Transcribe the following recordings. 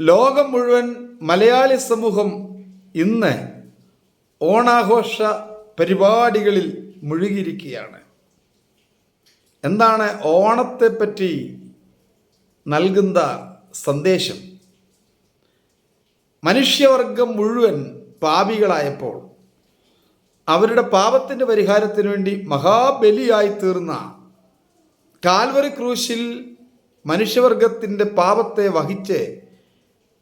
ലോകം മുഴുവൻ മലയാളി സമൂഹം ഇന്ന് ഓണാഘോഷ പരിപാടികളിൽ മുഴുകിയിരിക്കുകയാണ്. എന്താണ് ഓണത്തെപ്പറ്റി നൽകുന്ന സന്ദേശം? മനുഷ്യവർഗം മുഴുവൻ പാപികളായപ്പോൾ അവരുടെ പാപത്തിന്റെ പരിഹാരത്തിന് വേണ്ടി മഹാബലിയായി തീർന്ന കാൽവരി ക്രൂശിൽ മനുഷ്യവർഗത്തിന്റെ പാപത്തെ വഹിച്ച്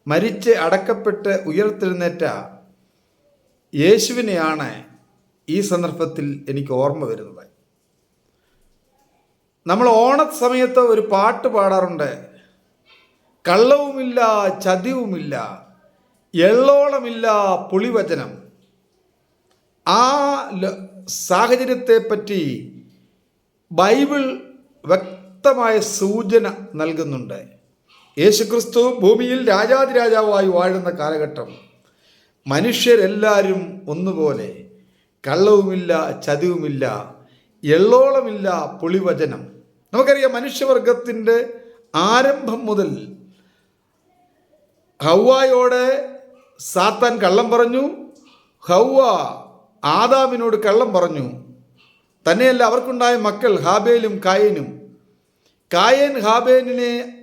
മരിച്ച് അടക്കപ്പെട്ട് ഉയർത്തെഴുന്നേറ്റ യേശുവിനെയാണ് ഈ സന്ദർഭത്തിൽ എനിക്ക് ഓർമ്മ വരുന്നത്. നമ്മൾ ഓണ സമയത്ത് ഒരു പാട്ട് പാടാറുണ്ട്. കള്ളവുമില്ല ചതിവുമില്ല എള്ളോളമില്ല പുളിവചനം. ആ സാഹചര്യത്തെപ്പറ്റി ബൈബിൾ വ്യക്തമായ സൂചന നൽകുന്നുണ്ട്. യേശുക്രിസ്തു ഭൂമിയിൽ രാജാതിരാജാവായി വാഴുന്ന കാലഘട്ടം മനുഷ്യരെല്ലാവരും ഒന്നുപോലെ കള്ളവുമില്ല ചതിവുമില്ല എള്ളോളമില്ല പുളിവചനം. നമുക്കറിയാം മനുഷ്യവർഗത്തിന്റെ ആരംഭം മുതൽ ഹൗവായോട് സാത്താൻ കള്ളം പറഞ്ഞു ഹൗവ ആദാമിനോട് കള്ളം പറഞ്ഞു. തന്നെയല്ല അവർക്കുണ്ടായ മക്കൾ ഹാബേലും കായനും. കായൻ ഹാബേലിനെ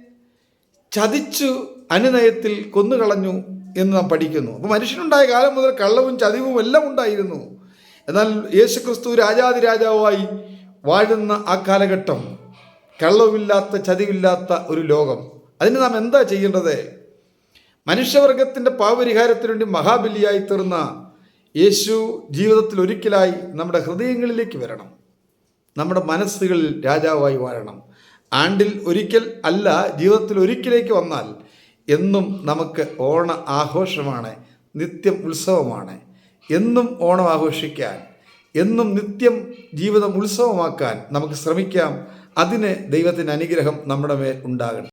ചതിച്ചു അനുനയത്തിൽ കൊന്നുകളഞ്ഞു എന്ന് നാം പഠിക്കുന്നു. അപ്പോൾ മനുഷ്യനുണ്ടായ കാലം മുതൽ കള്ളവും ചതിവും എല്ലാം ഉണ്ടായിരുന്നു. എന്നാൽ യേശുക്രിസ്തു രാജാതിരാജാവായി വാഴുന്ന ആ കാലഘട്ടം കള്ളവുമില്ലാത്ത ചതിവില്ലാത്ത ഒരു ലോകം. അതിന് നാം എന്താ ചെയ്യേണ്ടത്? മനുഷ്യവർഗത്തിന്റെ പാവപരിഹാരത്തിന് വേണ്ടി മഹാബലിയായി തീർന്ന യേശു ജീവിതത്തിൽ ഒരിക്കലായി നമ്മുടെ ഹൃദയങ്ങളിലേക്ക് വരണം. നമ്മുടെ മനസ്സുകളിൽ രാജാവായി വാഴണം. ആണ്ടിൽ ഒരിക്കൽ അല്ല ജീവിതത്തിൽ ഒരിക്കലേക്ക് വന്നാൽ എന്നും നമുക്ക് ഓണ ആഘോഷമാണ് നിത്യം ഉത്സവമാണ്. എന്നും ഓണം ആഘോഷിക്കാൻ എന്നും നിത്യം ജീവിതം ഉത്സവമാക്കാൻ നമുക്ക് ശ്രമിക്കാം. അതിന് ദൈവത്തിന്റെ അനുഗ്രഹം നമ്മുടെ മേൽ ഉണ്ടാകണം